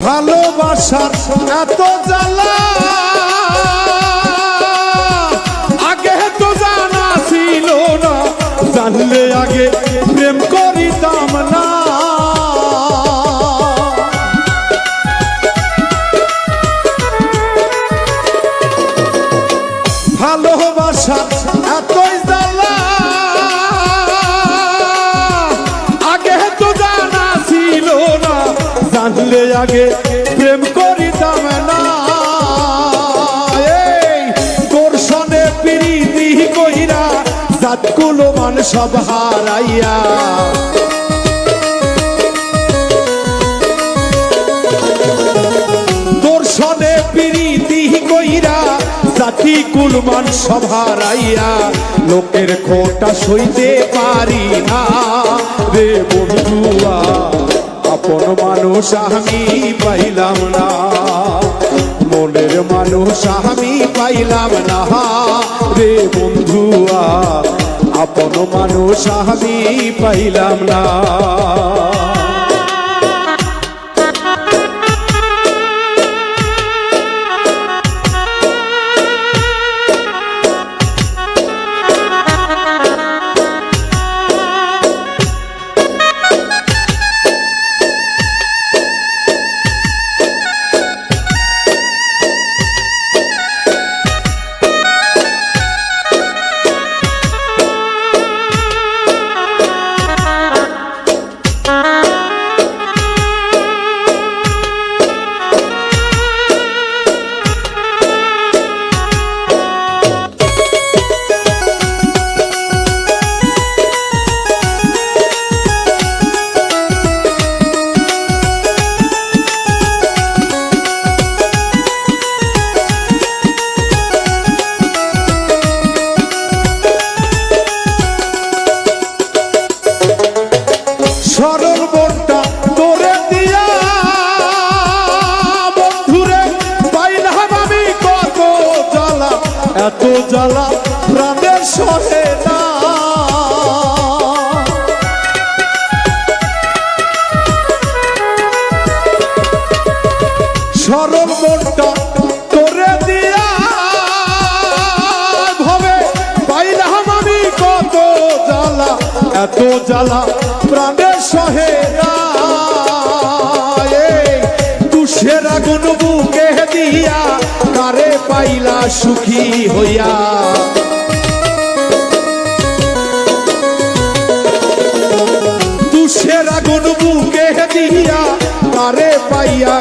ভালোবাসার এত জ্বালা। আগে তো জানা ছিল না, জানলে আগে প্রেম করিতাম না। ভালোবাসার এতই জানলে আগে প্রেম করিতাম না সনে প্রীতি কইরা জাতগুলো মান সব হারাইয়া। তোর সনে প্রীতি কইরা জাতি কুলমান সভারাইয়া লোকের খোটা সইতে পারি না রে বন্ধুয়া, আপন মানুষ আমি পাইলাম না। মনের মানুষ আমি পাইলাম না। রে বন্ধুয়া, আপন মানুষ আমি পাইলাম না। জ্বালা প্রাণের সহে না। সরল মনটা তোরে দিয়া ভবে, পাইলাম আমি কত জ্বালা, এত জ্বালা প্রাণের সহে না। তুষের আগুন কারে পাইলা সুখী হইয়া। দুশের আগুন বুকে দিয়া তারে পাইয়া